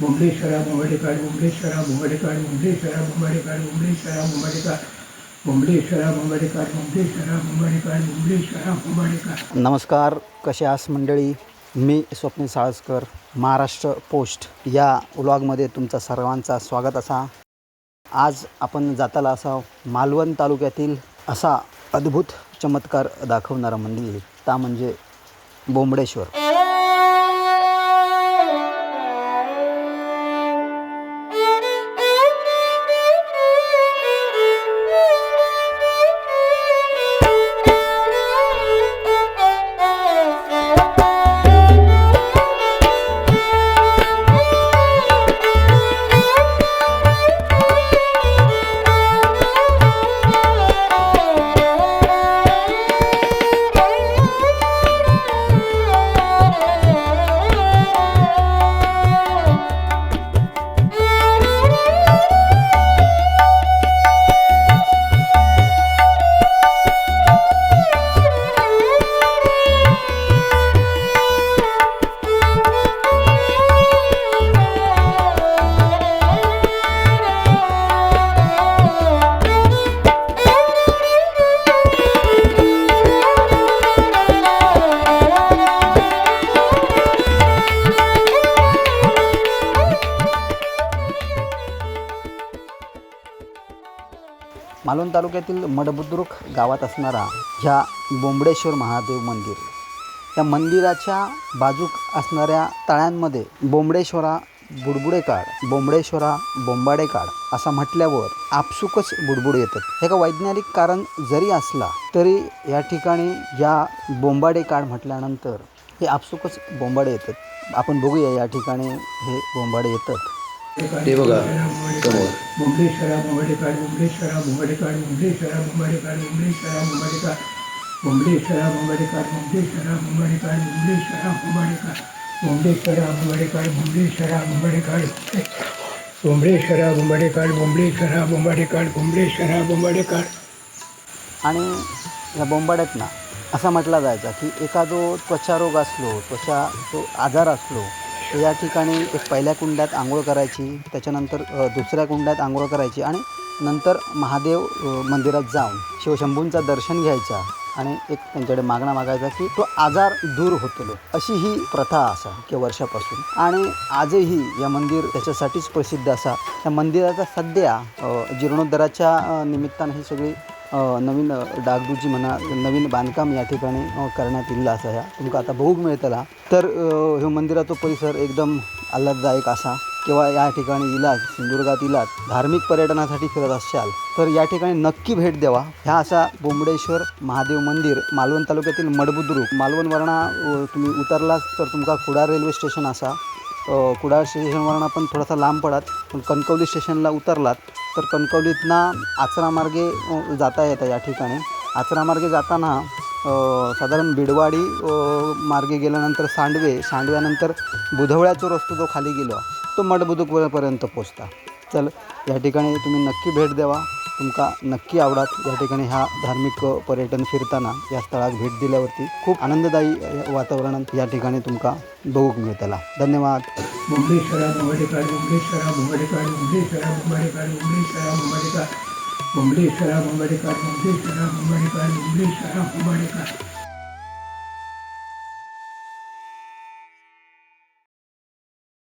बोंबलेश्वरा बोंबडेकाळ बोंबलेश्वरा बोंबडेकाळ बोंबलेश्वरा बोंबडेकाळ बोंबलेश्वरा बोंबडेकाळ बोंबलेश्वरा बोंबडेकाळ बोंबलेश्वरा बोंबडेकाळ बोंबलेश्वरा बोंबडेकाळ नमस्कार कसे आस मंडळी? मी स्वप्नील साळसकर महाराष्ट्र पोस्ट या व्लॉगमध्ये तुमचा सर्वांचा स्वागत असा. आज आपण जाताला असा मालवण तालुक्यातील असा अद्भुत चमत्कार दाखवणारा मंदिर ता म्हणजे बोंबडेश्वर. मालवण तालुक्यातील मडबुद्रुक गावात असणारा ह्या बोंबडेश्वर महादेव मंदिर. या मंदिराच्या बाजूक असणाऱ्या तळ्यांमध्ये बोंबडेश्वरा बुडबुडेकाड बोंबडेश्वरा बोंबाडे असा म्हटल्यावर आपसुकच बुडबुड येतात. हे का वैज्ञानिक कारण जरी असला तरी या ठिकाणी या बोंबाडेकाड म्हटल्यानंतर हे आपसुकच बोंबाडे येतात. आपण बघूया या ठिकाणी हे बोंबाडे येतात. ते बघा समोर बोंबलेश्वरा बोंबडेकाळ बोंबलेश्वरा बोंबडेकाळ बोंबलेश्वरा बोंबडेकाळ बोंबलेश्वरा बोंबडेकाळ बोंबलेश्वरा बोंबडेकाळ बोंबलेश्वरा बोंबडेकाळ बोंबलेश्वरा बोंबडेकाळ बोंबलेश्वरा बोंबडेकाळ बोंबलेश्वरा बोंबडेकाळ बोंबलेश्वरा बोंबडेकाळ बोंबलेश्वरा बोंबडेकाळ बोंबलेश्वरा बोंबडेकाळ आणि या बोंबाड्यात ना असा म्हटला जायचा की एखादो त्वचारोग असलो त्वचा तो आजार असलो या ठिकाणी एक पहिल्या कुंडात आंघोळ करायची त्याच्यानंतर दुसऱ्या कुंडात आंघोळ करायची आणि नंतर महादेव मंदिरात जाऊन शिवशंभूंचा दर्शन घ्यायचा आणि एक त्यांच्याकडे मागणा मागायचा की तो आजार दूर होतो अशी ही प्रथा असा की वर्षापासून. आणि आजही या मंदिर त्याच्यासाठीच प्रसिद्ध असा. या मंदिराचा सध्या जीर्णोद्धाराच्या निमित्तानं ही सगळी नवीन अ, डागडुजी म्हणा नवीन बांधकाम या ठिकाणी करण्यात येईल असा ह्या तुमका आता बघूक मिळतला तर ह्यो मंदिराचो परिसर एकदम आल्हाददायक असा किंवा या ठिकाणी इलाज सिंधुदुर्गात इलाज धार्मिक पर्यटनासाठी फिरत असाल तर या ठिकाणी नक्की भेट द्यावा. ह्या असा बोंबडेश्वर महादेव मंदिर मालवण तालुक्यातील मडबुद्रुक मालवण वरणा तुम्ही उतरलाच तर तुमका कुडाळ रेल्वे स्टेशन असा. कुडाळ स्टेशनवरून पण थोडासा लांब पडत पण कणकवली स्टेशनला उतरलात तर कणकवलीतनं आचरामार्गे जाता येतं या ठिकाणी. आचरामार्गे जाताना साधारण बिडवाडी मार्गे गेल्यानंतर सांडवे सांडव्यानंतर बुधवळ्याचा रस्तो जो खाली गेलो तो मडबुदूकपर्यंत पोचता चल या ठिकाणी तुम्ही नक्की भेट द्यावा. तुमका नक्की आवडात या ठिकाणी ह्या धार्मिक पर्यटन फिरताना या स्थळात भेट दिल्यावरती खूप आनंददायी वातावरण वातावरणात या ठिकाणी तुमका बघूक मिळतला धन्यवाद बोंबलेश्वरा